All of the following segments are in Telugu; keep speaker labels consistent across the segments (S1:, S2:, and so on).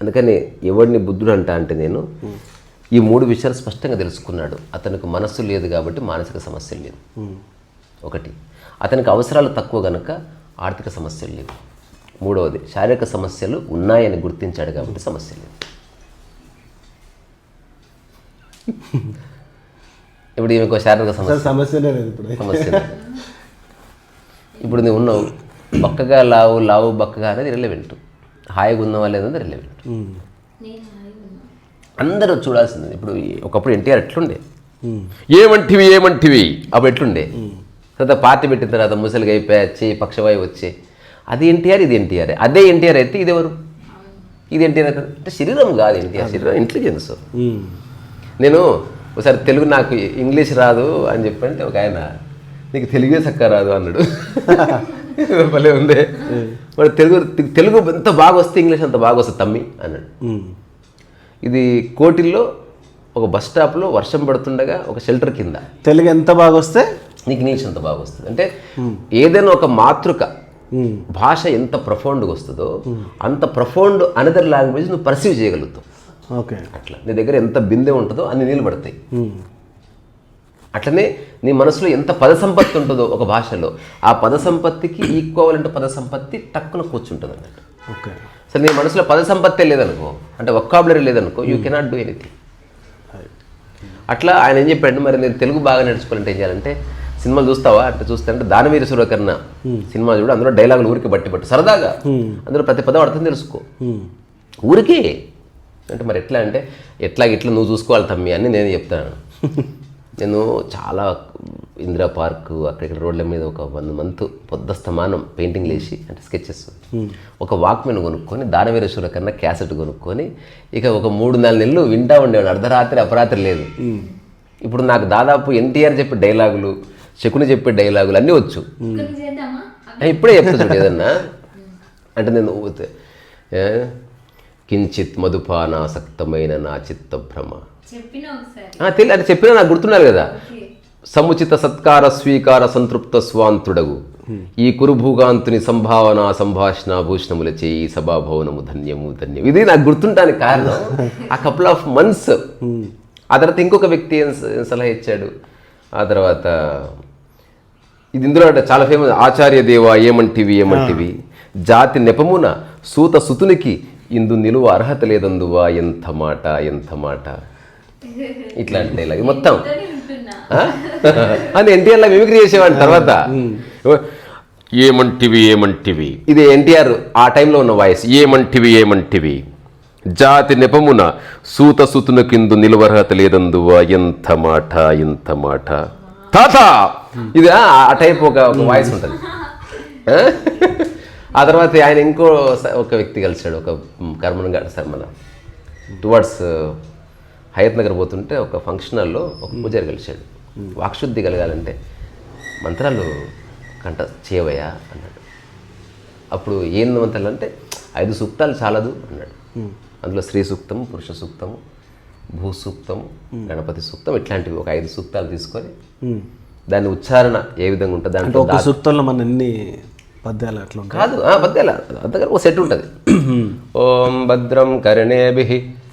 S1: అందుకని ఎవడిని బుద్ధుడు అంట అంటే నేను ఈ మూడు విషయాలు స్పష్టంగా తెలుసుకున్నాడు. అతనికి మనస్సు లేదు కాబట్టి మానసిక సమస్యలు లేవు. ఒకటి అతనికి అవసరాలు తక్కువ గనక ఆర్థిక సమస్యలు లేవు. మూడవది శారీరక సమస్యలు ఉన్నాయని గుర్తించాడు కాబట్టి సమస్య లేదు ఇప్పుడు ఈమెకు శారీరక సమస్య సమస్య లేదు. ఇప్పుడు నువ్వు ఉన్నావు బక్కగా లావు లావు బక్కగా అనేది రిలవెంట్ హాయిగా ఉన్నావా లేదన్నది రిలవెంట్
S2: ఉమ్.
S3: నేను హాయిగా ఉన్నా
S1: అందరూ చూడాల్సింది. ఇప్పుడు ఒకప్పుడు ఎన్టీఆర్ ఎట్లుండే? ఏమంటివి ఏమంటివి? అప్పుడు ఎట్లుండే? తర్వాత పార్టీ పెట్టిన తర్వాత ముసలిగా అయిపోయి వచ్చి పక్షవాయు వచ్చి అది ఎన్టీఆర్ ఇది ఎన్టీఆర్. అదే ఎన్టీఆర్ అయితే ఇది ఎవరు? ఇది ఎన్టీఆర్ అంటే శరీరం కాదు ఎన్టీఆర్ శరీరం ఇంటెలిజెన్స్. నేను ఒకసారి తెలుగు నాకు ఇంగ్లీష్ రాదు అని చెప్పంటే ఒక ఆయన నీకు తెలుగే చక్క రాదు అన్నాడు. భలే ఉందే. మరి తెలుగు తెలుగు ఎంత బాగా వస్తే ఇంగ్లీష్ అంత బాగా వస్తుంది తమ్మి అన్నాడు. ఇది కోటిల్లో ఒక బస్ స్టాప్లో వర్షం పడుతుండగా ఒక షెల్టర్ కింద.
S2: తెలుగు ఎంత బాగా వస్తే?
S1: నీకు ఇంగ్లీష్ అంత బాగా వస్తుంది. అంటే ఏదైనా ఒక మాతృక. భాష ఎంత ప్రొఫౌండ్గా వస్తుందో అంత ప్రొఫౌండ్ అనదర్ లాంగ్వేజ్ నువ్వు పర్సీవ్ చేయగలుగుతావు.
S2: ఓకే.
S1: అట్లా. నీ దగ్గర ఎంత బిందె ఉంటుందో అన్ని నీళ్ళు పడతాయి. అట్లనే నీ మనసులో ఎంత పద సంపత్తి ఉంటుందో ఒక భాషలో ఆ పద సంపత్తికి ఈక్వలెంట్ పద సంపత్తి టక్కున కూర్చుంటుంది అన్నట్టు
S2: ఓకే.
S1: సరే నీ మనసులో పద సంపత్తే లేదనుకో అంటే ఒక్కాబులరీ లేదనుకో యూ కెనాట్ డూ ఎనీథింగ్ అట్లా ఆయన ఏం చెప్పాడు మరి నేను తెలుగు బాగా నేర్చుకోవాలంటే ఏం చేయాలంటే సినిమాలు చూస్తావా? అంటే చూస్తే అంటే దానవీర సూర్యకర్ణ సినిమా చూడు అందులో డైలాగులు ఊరికి బట్టి పట్టు సరదాగా. అందులో ప్రతి పదం అర్థం తెలుసుకో.
S2: ఉమ్.
S1: ఊరికే. అంటే మరి ఎట్లా అంటే ఎట్లా ఇట్లా నువ్వు చూసుకోవాలి తమ్మి అని నేను చెప్తాను. నేను చాలా ఇందిరా పార్క్ అక్కడిక్కడ రోడ్ల మీద ఒక వన్ మంత్ పొద్దస్తమానం పెయింటింగ్ వేసి అంటే స్కెచెస్. ఒక వాక్మెన్ కొనుక్కొని దానవీరేశ్వర కన్నా క్యాసెట్ కొనుక్కొని ఇక ఒక మూడు నాలుగు నెలలు వింటా ఉండేవాడు. అర్ధరాత్రి అపరాత్రి లేదు. ఇప్పుడు నాకు దాదాపు ఎన్టీఆర్ చెప్పే డైలాగులు శకుని చెప్పే డైలాగులు అన్నీ వచ్చు. ఆ, ఇప్పుడే చెప్తా చూడు ఏదన్నా. అంటే నేను? కించిత్ మధుపానాసక్తమైన నా చిత్త భ్రమ
S3: చెప్పిన ఒకసారి
S1: ఆ, తెలి అంటే చెప్పినా నాకు గుర్తున్నారు కదా. సముచిత సత్కార స్వీకార సంతృప్త స్వాంతుడగు. ఈ కురుభూగాంతుని సంభావన సంభాషణ భూషణములచే ఈ సభాభవనము ధన్యము ధన్యం ఇది నాకు గుర్తుంటానికి కారణం. ఆ కపుల్ ఆఫ్ మంత్స్ ఆ తర్వాత ఇంకొక వ్యక్తి సలహా ఇచ్చాడు? ఆ తర్వాత ఇది ఇందులో అంటే చాలా ఫేమస్ ఆచార్య దేవ ఏమంటివి ఏమంటివి? జాతి నెపమున సూత సుతునికి ఇందు నిలువ అర్హత లేదందువా? ఎంత మాట ఎంత మాట? ఇట్లాంటి డైలాగ్ మొత్తం? అని ఎన్టీఆర్ లా మిమిక్రీ చేసేవాడిని తర్వాత. ఏమంటివి ఏమంటివి? ఇది ఎన్టీఆర్ ఆ టైంలో ఉన్న వాయిస్ ఏమంటివి ఏమంటివి? జాతి నెపమున సూత సుతున కిందు నిలువర్హత లేదందువా? ఎంత మాట ఎంత మాట? తాత! ఇది ఆ టైప్ ఒక వాయిస్ ఉంటుంది. ఆ? తర్వాత ఆయన ఇంకో ఒక వ్యక్తి కలిశాడు ఒక కర్మన్ గారు సార్ మన టువర్డ్స్ హయత్ నగర్ పోతుంటే ఒక ఫంక్షన్ హాల్లో ఒక పూజారి కలిశాడు. వాక్శుద్ధి కలగాలంటే మంత్రాలు కంట చేయవయ్యా అన్నాడు. అప్పుడు ఏం మంత్రాలు అంటే ఐదు సూక్తాలు చాలదు అన్నాడు. అందులో స్త్రీ సూక్తము పురుష సూక్తము భూ సూక్తము గణపతి సూక్తం ఇట్లాంటివి ఒక ఐదు సూక్తాలు తీసుకొని. దాని ఉచ్చారణ ఏ విధంగా ఉంటుంది
S2: అంటే
S1: దాంట్లో
S2: ఒక సూక్తంలో మన ఎన్ని పద్యాలు అట్లా
S1: కాదు ఆ, పద్యాల అంతగా ఒక సెట్ ఉంటుంది. ఓం భద్రం కర్ణేభి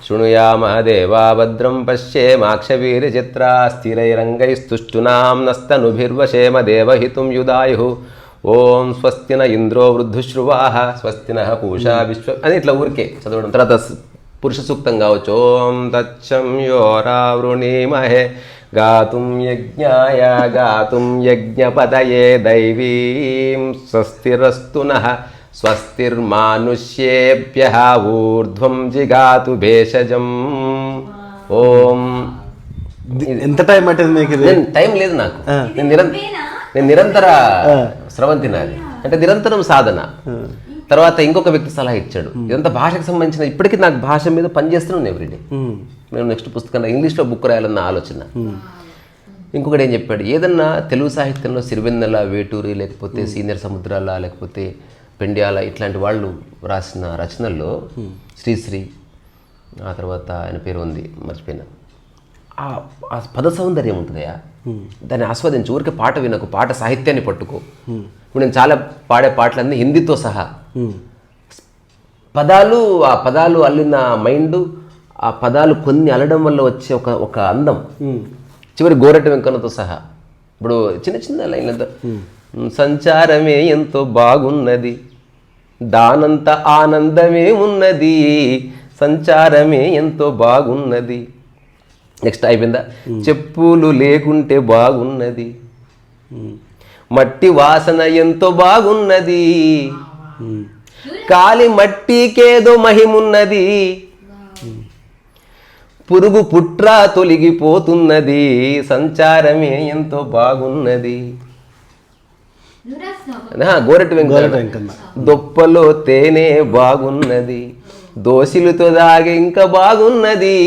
S1: శృణుయామ దేవా భద్రం పశ్యేమాక్షవీర చిత్రా నస్తనుభిర్వశేమ దేవహితుం యుదాయు. ఓం స్వస్తిన ఇంద్రో వృద్ధుశ్రువాహ స్వస్తిన పూషా విశ్వ అని ఇట్లా ఊరికే చదవడం. తర్వాత పురుష సూక్తం కావచ్చు. ఓం తచ్చం యోరావృణీమహే. గాతుం యజ్ఞాయ గాతుం యజ్ఞపదయే దైవీం స్వస్తిరస్తు స్వస్తిర్మానుష్యేభ్య ఊర్ధ్వం జిగాతు భేషజం ఓం
S2: ఎంత టైం పట్టింది మీకు
S1: నేను టైం లేదు నాకు. నేను నిరం నేను నిరంతర స్రవంతి నాది. అంటే నిరంతరం సాధన. తర్వాత ఇంకొక వ్యక్తి సలహా ఇచ్చాడు. ఇదంతా భాషకు సంబంధించిన ఇప్పటికీ నాకు భాష మీద పనిచేస్తున్నాను ఎవ్రీడే. నేను నెక్స్ట్ పుస్తకం ఇంగ్లీష్లో బుక్ రాయాలన్న ఆలోచన. ఇంకొకటి ఏం చెప్పాడు? ఏదన్నా తెలుగు సాహిత్యంలో సిరివెన్నెల వేటూరి లేకపోతే సీనియర్ సముద్రాల లేకపోతే పెండ్యాల ఇట్లాంటి వాళ్ళు రాసిన రచనల్లో శ్రీశ్రీ ఆ తర్వాత ఆయన పేరు ఉంది మర్చిపోయినా. ఆ పద సౌందర్యం ఉంటుందయా దాన్ని ఆస్వాదించు ఊరికే పాట వినకు పాట సాహిత్యాన్ని పట్టుకో. ఇప్పుడు నేను చాలా పాడే పాటలన్నీ హిందీతో సహా. పదాలు ఆ పదాలు అల్లిన మైండ్ ఆ పదాలు కొన్ని అల్లడం వల్ల వచ్చే ఒక ఒక అందం. చివరి గోరెట వెంకన్నతో సహా. ఇప్పుడు చిన్న చిన్న లైన్లతో. సంచారమే ఎంతో బాగున్నది. దానంత ఆనందమే ఉన్నది సంచారమే ఎంతో బాగున్నది. నెక్స్ట్ అయిపోయిందా? చెప్పులు లేకుంటే బాగున్నది. మట్టి వాసన ఎంతో బాగున్నది. కాలి మట్టికేదో మహిమున్నది. పురుగు పుట్ర తొలగిపోతున్నది సంచారమే ఎంతో బాగున్నది.
S3: నువ్వు రాసినావు
S1: ఆ, గోరెటి వెంకట
S2: గోరట వెంకన్న.
S1: దొప్పలో తేనె బాగున్నది దోసిలుతో దాగి ఇంకా బాగున్నది.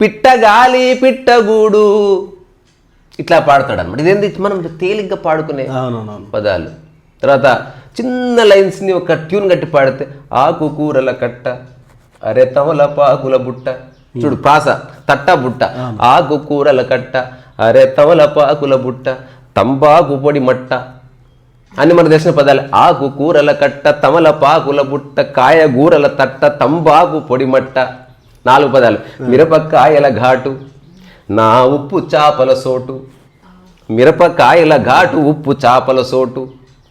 S1: పిట్ట గాలి పిట్టగూడు ఇట్లా పాడతాడు అనమాట ఇదేంది? మనం తేలిగ్గా పాడుకునే పదాలు. తర్వాత చిన్న లైన్స్ని ఒక ట్యూన్ కట్టి పాడితే ఆకు కూరల కట్ట అరే తమల పాకుల బుట్ట. చూడు ప్రాస తట్ట బుట్ట. ఆకు కూరల కట్ట అరే తమల పాకుల బుట్ట. తంబాకు పొడి మట్ట అని మనకు తెలిసిన పదాలు ఆకు కూరల కట్ట తమల పాకుల బుట్ట కాయ గూరల తట్ట తంబాకు పొడి మట్ట నాలుగు పదాలు మిరపకాయల ఘాటు నా ఉప్పు చాపల సోటు మిరపకాయల ఘాటు ఉప్పు చాపల సోటు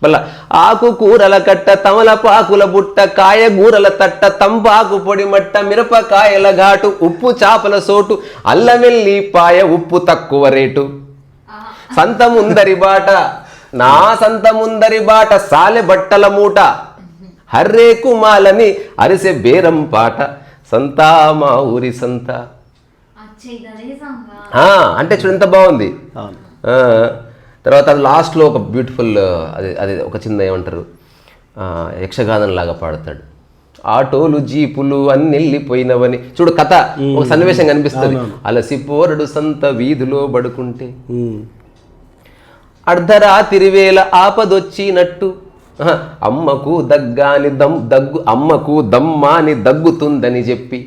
S1: మళ్ళా ఆకు కూరల కట్ట తమలపాకుల బుట్ట కాయగూరల తట్ట తంబాకు పొడి మట్ట మిరపకాయల ఘాటు ఉప్పు చాపల సోటు అల్లమెల్లి పాయ ఉప్పు తక్కువ రేటు సంత ముందరి బాట నా సంత ముందరి బాట సాలె బట్టల మూట హర్రే కుమాలని అరిసె బేరం పాట. సంతా మా ఊరి సంత.
S3: అచ్చే ఇదే సాంగ్
S1: ఆ, అంటే చూడు ఎంత బాగుంది. తర్వాత అది లాస్ట్లో ఒక బ్యూటిఫుల్ అది అది ఒక చిన్న ఏమంటారు ఆ, యక్షగానం లాగా పాడతాడు. ఆటోలు జీపులు అన్ని వెళ్ళిపోయినవని. చూడు కథ ఒక సన్నివేశం కనిపిస్తుంది. అలసిపోరడు సంత వీధిలో పడుకుంటే.
S2: ఉమ్.
S1: అర్ధరాత్రి వేళ ఆపదొచ్చినట్టు అమ్మకు దగ్గాని దమ్ దగ్గు అమ్మకు దమ్మాని దగ్గుతుందని చెప్పి.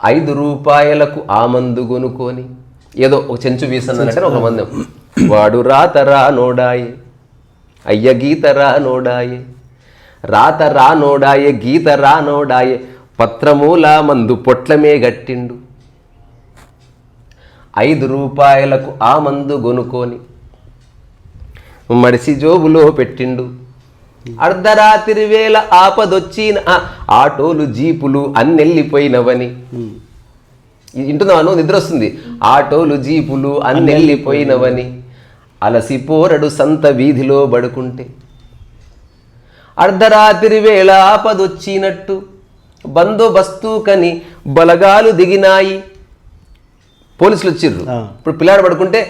S1: ఐదు రూపాయలకు ఆ మందు కొనుక్కొని ఏదో ఒక చెంచు వీసన్నట్టు ఒక మందం వాడు రాత రా నోడాయే అయ్య గీత రా నోడాయే రాత రా నోడాయే గీత రా నోడాయే పత్రమూల మందు పొట్లమే గట్టిండు ఐదు రూపాయలకు ఆ మందు కొనుక్కొని మడిసి జోబులో పెట్టిండు. అర్ధరాత్రి వేళ ఆపదొచ్చిన ఆటోలు జీపులు అన్నెళ్ళిపోయినవని. ఇంటున్నాను నిద్ర వస్తుంది. ఆటోలు జీపులు అన్నెళ్ళిపోయినవని. అలసిపోరడు సంత వీధిలో పడుకుంటే. అర్ధరాత్రి వేళ ఆపదొచ్చినట్టు బందోబస్తు కని బలగాలు దిగినాయి. పోలీసులు వచ్చిర్రు. ఇప్పుడు పిల్లాడు పడుకుంటే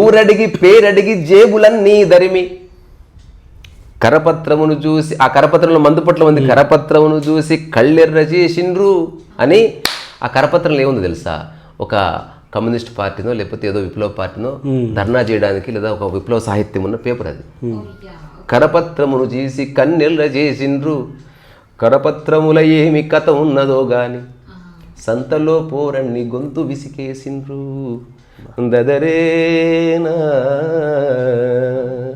S1: ఊరడిగి పేరడిగి జేబులన్నీ దరిమి. కరపత్రమును చూసి ఆ కరపత్రంలో మందు పట్ల ఉంది. కరపత్రమును చూసి కళ్ళెర్ర చేసిండ్రు అని ఆ కరపత్రంలో ఏముంది తెలుసా? ఒక కమ్యూనిస్ట్ పార్టీనో లేకపోతే ఏదో విప్లవ పార్టీనో ధర్నా చేయడానికి లేదా ఒక విప్లవ సాహిత్యం ఉన్న పేపర్ అది. కరపత్రమును చేసి కన్నెర్ర చేసిండ్రు. కరపత్రముల ఏమి కథ ఉన్నదో గాని సంతలో పోరన్ని గొంతు విసికేసిండ్రు. దదరేనా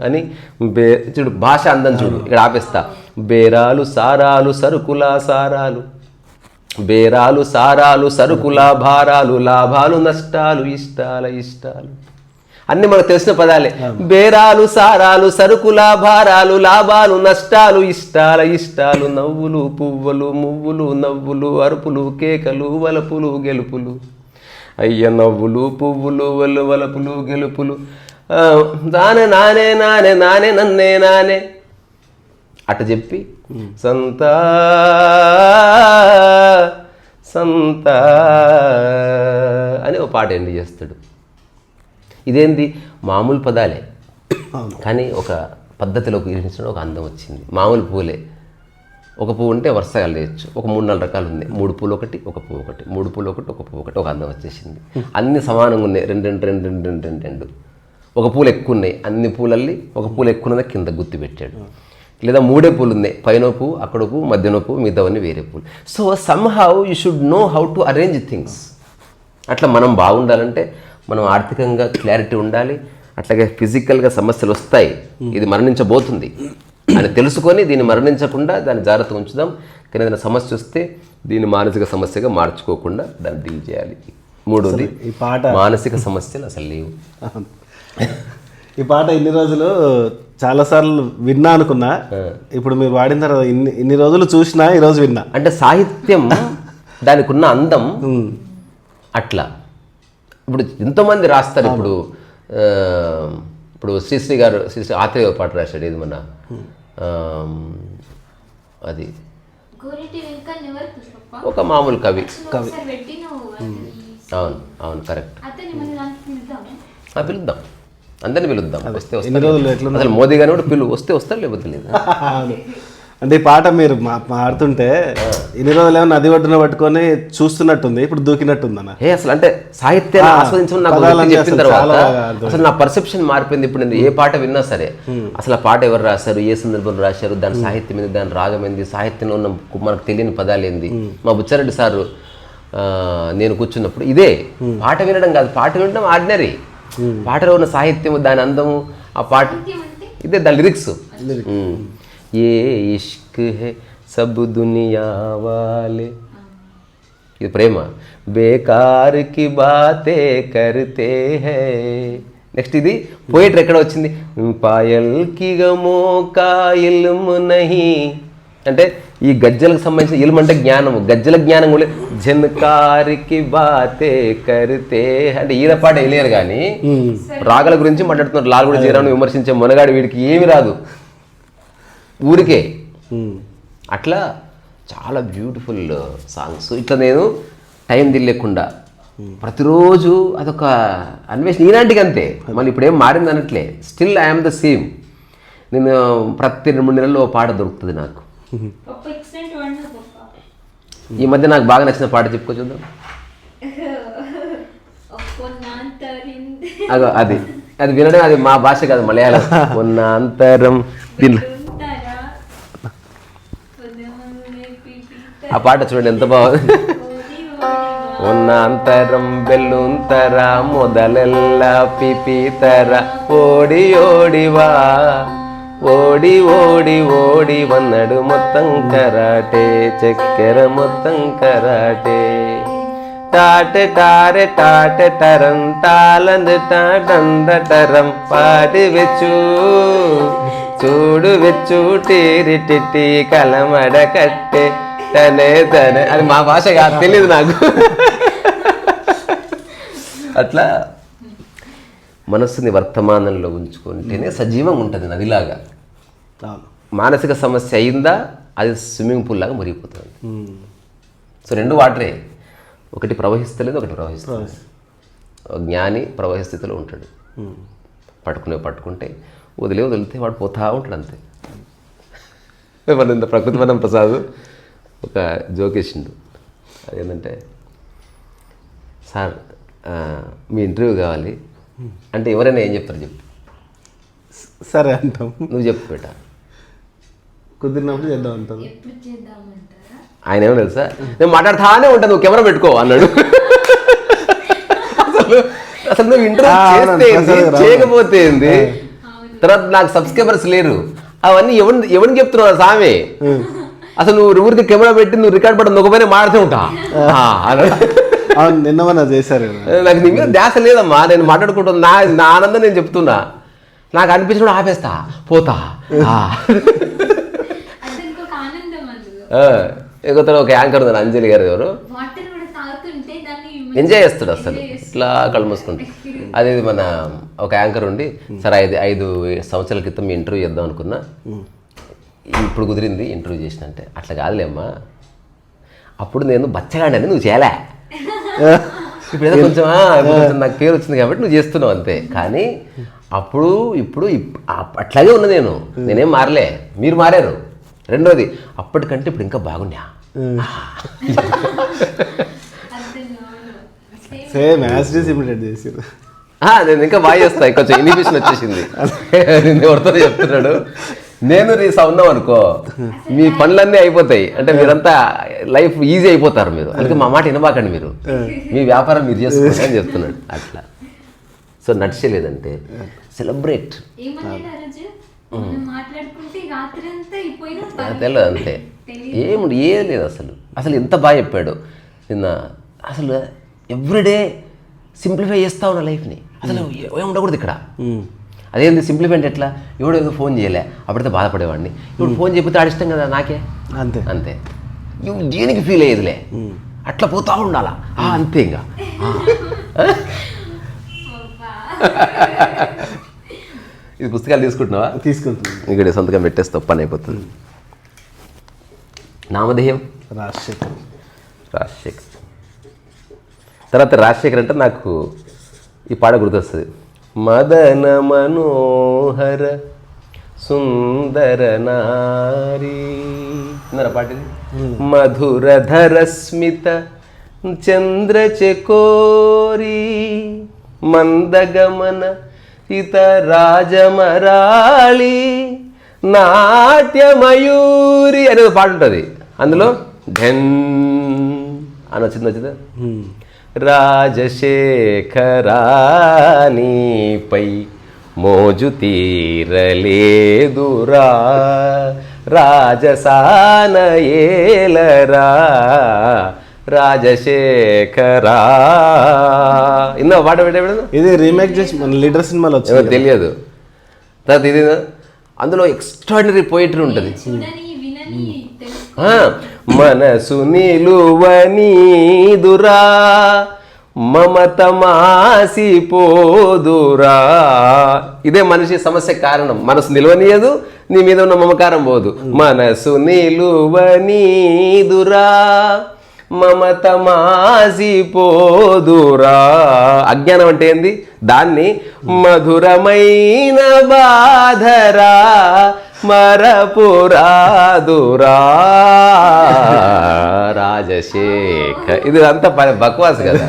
S1: అని బే చూడు భాష అందం చూడు ఇక్కడ ఆపేస్తా. బేరాలు సారాలు సరుకుల సారాలు. బేరాలు సారాలు సరుకుల భారాలు లాభాలు నష్టాలు ఇష్టాల ఇష్టాలు. అన్ని మనకు తెలిసిన పదాలే. బేరాలు సారాలు సరుకుల భారాలు లాభాలు నష్టాలు ఇష్టాల ఇష్టాలు నవ్వులు పువ్వులు మువ్వులు నవ్వులు అరుపులు కేకలు వలపులు గెలుపులు. అయ్య నవ్వులు పువ్వులు వలు వలపులు గెలుపులు. నానే నానే నానే నానే నన్నే నానే. అట చెప్పి సంత సంత అని ఒక పాట ఎండి చేస్తాడు. ఇదేంది? మామూలు పదాలే. కానీ ఒక పద్ధతిలోకి ఇరిగించడం ఒక అందం వచ్చింది. మామూలు పూలే. ఒక పువ్వు ఉంటే వరుసగా లేయచ్చు ఒక మూడు నాలుగు రకాలు ఉంది మూడు పూలు ఒకటి ఒక పువ్వు ఒకటి. మూడు పూలు ఒకటి ఒక పువ్వు ఒకటి. ఒక అందం వచ్చేసింది. అన్ని సమానంగా ఉన్నాయి. రెండు రెండు రెండు రెండు రెండు రెండు రెండు. ఒక పూలు ఎక్కువ ఉన్నాయి. అన్ని పూలల్లి ఒక పూలు ఎక్కువ ఉన్నది కింద గుర్తు పెట్టాడు. లేదా మూడే పూలు ఉన్నాయి. పైన పువ్వు అక్కడ పువ్వు మధ్యన పువ్వు మిగతావన్నీ వేరే పూలు. So some how you should know how to arrange things అట్లా మనం బాగుండాలంటే మనం ఆర్థికంగా క్లారిటీ ఉండాలి అట్లాగే ఫిజికల్గా సమస్యలు వస్తాయి ఇది మరణించబోతుంది. అని తెలుసుకొని దీన్ని మరణించకుండా దాన్ని జాగ్రత్తగా ఉంచుదాం. కానీ ఏదైనా సమస్య వస్తే దీన్ని మానసిక సమస్యగా మార్చుకోకుండా దాన్ని డీల్ చేయాలి. మూడోది
S2: ఈ పాట
S1: మానసిక సమస్యలు అసలు లేవు.
S2: ఈ పాట ఇన్ని రోజులు చాలాసార్లు విన్నా అనుకున్నా. ఇప్పుడు మీరు వాడిన తర్వాత ఇన్ని ఇన్ని రోజులు చూసినా ఈరోజు విన్నా.
S1: అంటే సాహిత్యం దానికి ఉన్న అందం. అట్లా. ఇప్పుడు ఎంతోమంది రాస్తారు ఇప్పుడు ఇప్పుడు శ్రీశ్రీ గారు శ్రీశ్రీ ఆత్రేయ పాట రాశాడు ఇది మన అది. ఒక మామూలు కవి.
S3: పెట్టినావు
S1: అవును అవును కరెక్ట్. పిలుద్దాం. అందరిని పిలుద్దాం. వస్తే వస్తారు అసలు మోదీ గారిని కూడా పిలు వస్తే వస్తారు లేకపోతే లేదు.
S2: అంటే ఈ పాట మీరు మా పాడుతుంటే ఇన్ని రోజులు ఏమో నది ఒడ్డున పట్టుకొని చూస్తున్నట్టుంది ఇప్పుడు దూకినట్టుంది అన్న
S1: ఏ అసలు అంటే సాహిత్యాన్ని
S2: ఆ,
S1: ఆస్వాదించడం నాకు
S2: పదాలన్నీ
S1: వ్యక్తి చెప్పిన
S2: అసలు
S1: తర్వాత. అసలు నా పర్సెప్షన్ మారిపోయింది. ఇప్పుడు నేను ఏ పాట విన్నా సరే అసలు ఆ పాట ఎవరు రాశారు ఏ సందర్భంలో రాశారు దాని సాహిత్యం ఏంది దాని రాగం ఏంది సాహిత్యంలో ఉన్న మనకు తెలియని పదాలు ఏంది. మా బుచ్చారెడ్డి సారు నేను కూర్చున్నప్పుడు ఇదే పాట వినడం కాదు పాట వినడం ఆర్డినరీ. పాటలో ఉన్న సాహిత్యం దాని అందము ఆ పాట
S3: అంటే
S1: ఇదే దాని లిరిక్స్. ఏ ఇష్క్ హే సబ్ దునియా వాలే ఇది ప్రేమ బేకార్కి బాతే కర్తే హై నెక్స్ట్ ఇది పోయిటర్ ఎక్కడ వచ్చింది? పాయల్కి గమో కా ఇల్మ్ నహి అంటే ఈ గజ్జలకు సంబంధించిన ఇల్మ్ అంటే జ్ఞానము. గజ్జల జ్ఞానం కూడా జన్కారికి బాతే కరితే అంటే ఈయన పాట వెళ్ళారు కానీ రాగల గురించి మాట్లాడుతున్నారు. లాల్ కూడా జీరాను విమర్శించే మొనగాడి వీడికి ఏమి రాదు. ఊరికే. అట్లా చాలా బ్యూటిఫుల్ సాంగ్స్. ఇట్లా నేను టైం దిల్లకుండా ప్రతిరోజు అదొక అన్వేషణ. ఈనాటికి అంతే మళ్ళీ ఇప్పుడు ఏం మారింది అనట్లే. స్టిల్ ఐఎమ్ ద సేమ్ నేను ప్రతి రెండు మూడు నెలల్లో పాట దొరుకుతుంది నాకు. ఈ మధ్య నాకు బాగా నచ్చిన పాట చెప్పుకో చూద్దాం.
S3: ఒక్కొన్నాంతరింది
S1: అదో అది. అది వినడం అది మా భాష కాదు మలయాళం. ఉన్న అంతరం దీనిలో ఆ పాట చూడండి ఎంత బాగుంది
S3: ఓడి ఓడి
S1: ఉన్న అంతరం బెల్లుంతర మొదలెల్ల పిపితర ఓడి ఓడివా ఓడి ఓడి ఓడి వన్నడు మొత్తం కరాటే చక్కెర మొత్తం కరాటే టాటె టారె టాటె టరం టాలంద టాడంద టరం పాడి వెచ్చు చూడు వెచ్చు టీరి టిట్టి కలమడ కట్టె తనే తనే. అది మా భాష కాదు తెలియదు నాకు. అట్లా మనస్సుని వర్తమానంలో ఉంచుకుంటేనే సజీవంగా ఉంటుంది నదిలాగా మానసిక సమస్య అయిందా అది స్విమ్మింగ్ పూల్ లాగా మురిగిపోతుంది. సో రెండు వాటరే. ఒకటి ప్రవహిస్తలేదు ఒకటి ప్రవహిస్తుంది జ్ఞాని ప్రవహ స్థితిలో ఉంటాడు. పట్టుకునే పట్టుకుంటే వదిలే వదిలితే వాడు పోతా ఉంటాడు అంతే. మన ప్రకృతి వనం ప్రసాద్? ఒక జోకేసిండు అదేంటంటే సార్ మీ ఇంటర్వ్యూ కావాలి. అంటే ఎవరైనా ఏం చెప్తారు చెప్పు.
S2: సరే అంటాం.
S1: నువ్వు చెప్పు బేట.
S2: కుదిరినప్పుడు చేద్దాం అంటాం
S3: ఎప్పుడు చేద్దామంటారా?
S1: ఆయన ఏమో తెలుసా? నేను మాట్లాడుతానే ఉంటాను నువ్వు కెమెరా పెట్టుకో అన్నాడు. అసలు అసలు నువ్వు ఇంటర్వ్యూ చేస్తే చేయకపోతే ఏంది? తర్వాత నాకు సబ్స్క్రైబర్స్ లేరు. అవన్నీ ఎవరిని ఎవరిని చెప్తున్నావు సామె? అసలు నువ్వు ఊరికి కెమెరా పెట్టి నువ్వు రికార్డ్ పడి నొక్కపైన మాడుతూ ఉంటా.
S2: నిన్న మొన్న చేశారు.
S1: నాకు నీ మీద ధ్యాస లేదమ్మా నేను మాట్లాడుకుంటున్నా నా నా ఆనందం నేను చెప్తున్నా. నాకు అనిపించినప్పుడు ఆపేస్తా పోతా. ఇంకొకరు ఒక యాంకర్ ఉన్నారు అంజలి గారు ఎవరు? ఎంజాయ్ చేస్తాడు అసలు. ఇట్లా కళ్ళు మూసుకుంటూ. అదే మన ఒక యాంకర్ ఉండి సరే ఐదు ఐదు సంవత్సరాల క్రితం ఇంటర్వ్యూ చేద్దాం అనుకున్నా. ఇప్పుడు కుదిరింది ఇంటర్వ్యూ చేసిన అంటే. అట్లా కాదులేమ్మా అప్పుడు నేను బచ్చగాడని నువ్వు చేయలే? ఇప్పుడు ఏదో కొంచెం నాకు పేరు వచ్చింది కాబట్టి నువ్వు చేస్తున్నావు అంతే. కానీ అప్పుడు ఇప్పుడు అట్లాగే ఉన్నా నేను. నేనేం మారలే. మీరు మారారు. రెండోది అప్పటికంటే ఇప్పుడు ఇంకా బాగున్నా
S3: సేమ్
S2: యాజ్ చేసారు
S1: నేను ఇంకా బాగా చేస్తాను కొంచెం ఇనిబిషన్ వచ్చేసింది. నేను ఎవరితో చెప్తున్నాడు? నేను రీస్ ఉన్నాం అనుకో మీ పనులన్నీ అయిపోతాయి. అంటే మీరంతా లైఫ్ ఈజీ అయిపోతారు మీరు. అందుకే మా మాట వినబాకండి మీరు. మీ వ్యాపారం మీరు చేసుకోండి అని చెప్తున్నాడు. అట్లా. సో నడిచేలేదంటే సెలబ్రేట్. తెలియదు అంతే ఏముంది? ఏం లేదు అసలు. అసలు ఎంత బాగా చెప్పాడు. నిన్న అసలు ఎవ్రీడే సింప్లిఫై చేస్తా ఉన్న లైఫ్ని. అసలు ఏం ఉండకూడదు ఇక్కడ. అదేంది సింప్లిఫై అంటే ఎట్లా? ఎవడో ఏదో ఫోన్ చేయలే. అప్పుడైతే బాధపడేవాడిని. ఇప్పుడు ఫోన్ చెప్పితే ఆడిష్టం కదా నాకే?
S2: అంతే.
S1: అంతే. ఇవి దేనికి ఫీల్ అయ్యేదిలే? అట్లా పోతా ఉండాలా? ఆ, అంతే ఇంకా. ఇది పుస్తకాలు తీసుకుంటున్నావా?
S2: తీసుకుంటుంది
S1: ఇక్కడ సంతకం పెట్టేస్తే పని అయిపోతుంది. నామధేయం?
S2: రాజశేఖర్.
S1: రాజశేఖర్. తర్వాత రాజశేఖర్ అంటే నాకు ఈ పాట గుర్తొస్తుంది. మదన మనోహర సుందర నారీ. విన్నారా మధురధర స్మిత చంద్రచకోరీ. మందగమన ఇత రాజమరాళి. నాట్యమయూరి అనేది ఒక పాట ఉంటుంది. అందులో ఢెన్ అని వచ్చింది వచ్చిందా రాజశేఖరానిపై మోజు తీరలేదురా. రాజసాన ఏలరా. రాజశేఖరా. ఇన్నా పాట పెట్టా
S2: ఇది రీమేక్ చేసి మన లీడర్ సినిమాలో వచ్చింది
S1: ఎవరు తెలియదు. తర్వాత ఇది అందులో ఎక్స్ట్రాడినరీ పోయిటరీ ఉంటుంది.
S3: చూడని వినని తెలుసు
S1: మనసు నిలువనీదురా మమత మాసిపోదురా. ఇదే మనిషి సమస్య కారణం. మనసు నిలవనీయదు నీ మీద ఉన్న మమకారం పోదు. మనసు నిలువనీదురా మమత మాసిపోదురా. అజ్ఞానం అంటే ఏంది? దాన్ని మధురమైన బాధరా మరపురాదురా. రాజశేఖర్. ఇది అంతా బక్వాస్ కదా.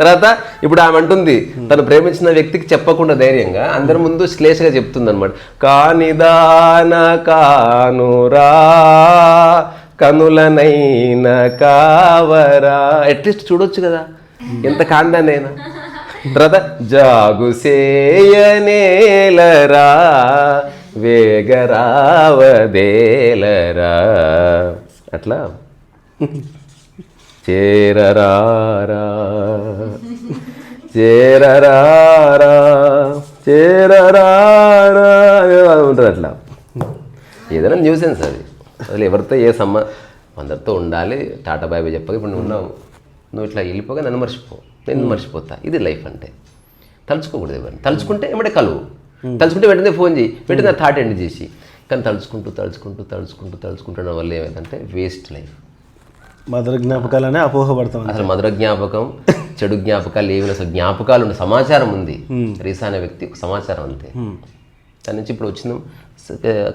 S1: తర్వాత ఇప్పుడు ఆమె అంటుంది తను ప్రేమించిన వ్యక్తికి చెప్పకుండా ధైర్యంగా అందరి ముందు శ్లేషగా చెప్తుంది అనమాట కానిదాన కానురా కనులనైన కావరా. అట్లీస్ట్ చూడొచ్చు కదా. ఎంత కాండానైనా. తర్వాత జాగుసేయనేలరా వేగరావదేలరా. అట్లా? చేరరారా. చేరరారా. చేరరారా. అది ఉంటుంది అట్లా? ఏదైనా న్యూసెన్స్ అది. అసలు ఎవరితో ఏ సమ్మ అందరితో ఉండాలి. టాటా బాయ్ చెప్పగా చెప్పక ఇప్పుడు నువ్వు ఉన్నావు. నువ్వు ఇట్లా వెళ్ళిపోగా నన్ను మర్చిపో. నేను మర్చిపోతా. ఇది లైఫ్ అంటే. తలుచుకోకూడదు ఎవరిని. తలుచుకుంటే ఏమంటే కలువు. తలుచుకుంటే వెంటనే ఫోన్ చేయి వెంటనే థాట్ ఎండ్ చేసి. కానీ తలుచుకుంటూ తలుచుకుంటూ తలుచుకుంటూ తలుచుకుంటున్న వల్ల ఏమైందంటే వేస్ట్ లైఫ్.
S2: మధుర జ్ఞాపకాలనే అపోహపడతాం
S1: అసలు మధుర జ్ఞాపకం చెడు జ్ఞాపకాలు ఏమి అసలు జ్ఞాపకాలు ఉన్న సమాచారం ఉంది. రీసా అనే వ్యక్తి ఒక సమాచారం అంతే. దాని నుంచి ఇప్పుడు వచ్చినాం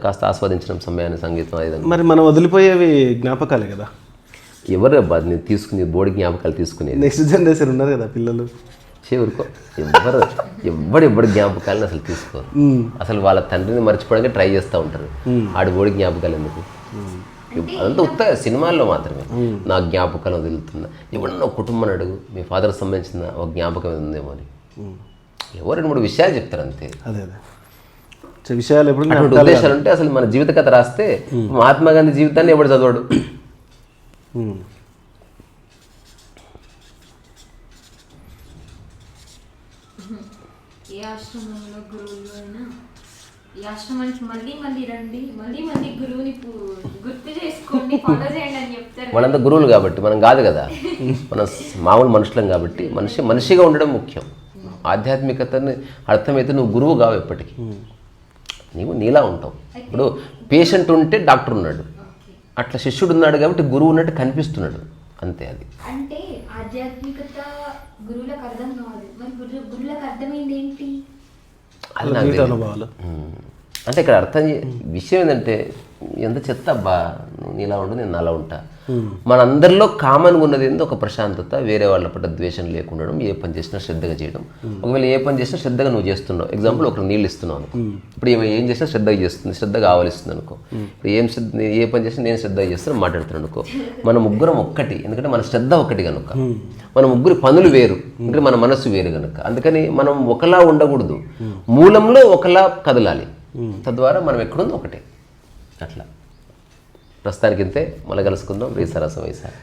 S1: కాస్త ఆస్వాదించిన సమయాన్ని సంగీతం అది.
S2: మరి మనం వదిలిపోయేవి జ్ఞాపకాలే కదా.
S1: ఎవరు అబ్బా నేను తీసుకుని బోర్డు జ్ఞాపకాలు తీసుకునేది?
S2: నెక్స్ట్ జనరేషన్ ఉన్నారు కదా పిల్లలు.
S1: చివరికో ఎవరు ఎవడు ఎవడు జ్ఞాపకాలను అసలు తీసుకోరు. అసలు వాళ్ళ తండ్రిని మర్చిపోవడానికి ట్రై చేస్తూ ఉంటారు. ఆడి బోడి జ్ఞాపకాలు ఎందుకు? అదంతా ఉత్త సినిమాల్లో మాత్రమే. నా జ్ఞాపకాలు వదులుతున్నా. ఎవడన్నా ఒక కుటుంబం అడుగు మీ ఫాదర్ సంబంధించిన ఒక జ్ఞాపకం ఉందేమో అని. ఎవరు రెండు మూడు విషయాలు చెప్తారు అంతే.
S2: అదే విషయాలు ఎప్పుడు
S1: ఉద్దేశాలు ఉంటే అసలు మన జీవిత కథ రాస్తే మహాత్మా గాంధీ జీవితాన్ని ఎవడు చదవడు?
S3: ఏ ఆశ్రమంలో గురువులు అయినా ఈ ఆశ్రమానికి మళ్ళీ మళ్ళీ రండి మళ్ళీ మళ్ళీ గురువుని గుర్తు చేసుకోండి ఫాలో చేయండి అని చెప్తారు.
S1: మనంతా గురువులు కాబట్టి మనం కాదు కదా? మనం మామూలు మనుషులం కాబట్టి మనిషి మనిషిగా ఉండడం ముఖ్యం. ఆధ్యాత్మికతని అర్థమైతే నువ్వు గురువు కావు ఎప్పటికీ. నీవు నీలా ఉంటావు. ఇప్పుడు పేషెంట్ ఉంటే డాక్టర్ ఉన్నాడు. అట్లా శిష్యుడు ఉన్నాడు కాబట్టి గురువు ఉన్నట్టు కనిపిస్తున్నాడు. అంతే అది.
S3: అంటే ఆధ్యాత్మికత గురువులకు అర్థం కావాలి మరి గురు గురువులకు అర్థమైంది ఏంటి
S1: అది నాకు
S2: జీవిత
S1: తెలియదు.
S2: అనుభవాలు
S1: ఉమ్. అంటే ఇక్కడ అర్థం చే- విషయం ఏంటంటే ఎంత చెత్త అబ్బా నువ్వు నీలా ఉండు నేను నాలా ఉంటా మనందరిలో కామన్గా ఉన్నది ఏందో? ఒక ప్రశాంతత వేరే వాళ్ళ పట్ల ద్వేషం లేకుండా ఉండడం, ఏ పని చేసినా శ్రద్ధగా చేయడం. ఒకవేళ ఏ పని చేసినా శ్రద్ధగా నువ్వు చేస్తున్నావు. ఎగ్జాంపుల్ ఒకరు నీళ్ళు ఇస్తున్నావు అనుకో. ఇప్పుడు ఏమైనా ఏం చేసినా శ్రద్ధగా చేస్తుంది శ్రద్ధగా ఆవలిస్తుంది అనుకో. ఇప్పుడు ఏం శ్రద్ధ ఏ పని చేసినా నేను శ్రద్ధగా చేస్తున్నా మాట్లాడుతున్నాను అనుకో. మన ముగ్గురం ఒక్కటి ఎందుకంటే మన శ్రద్ధ ఒక్కటి కనుక. మన ముగ్గురి పనులు వేరు ఎందుకంటే మన మనస్సు వేరు కనుక. అందుకని మనం ఒకలా ఉండకూడదు. మూలంలో ఒకలా కదలాలి. తద్వారా మనం ఎక్కడుందో ఒకటే. అట్లా. ప్రస్తుతానికి ఇంతే మళ్ళీ కలుసుకుందాం. రీసరసం ఈసారి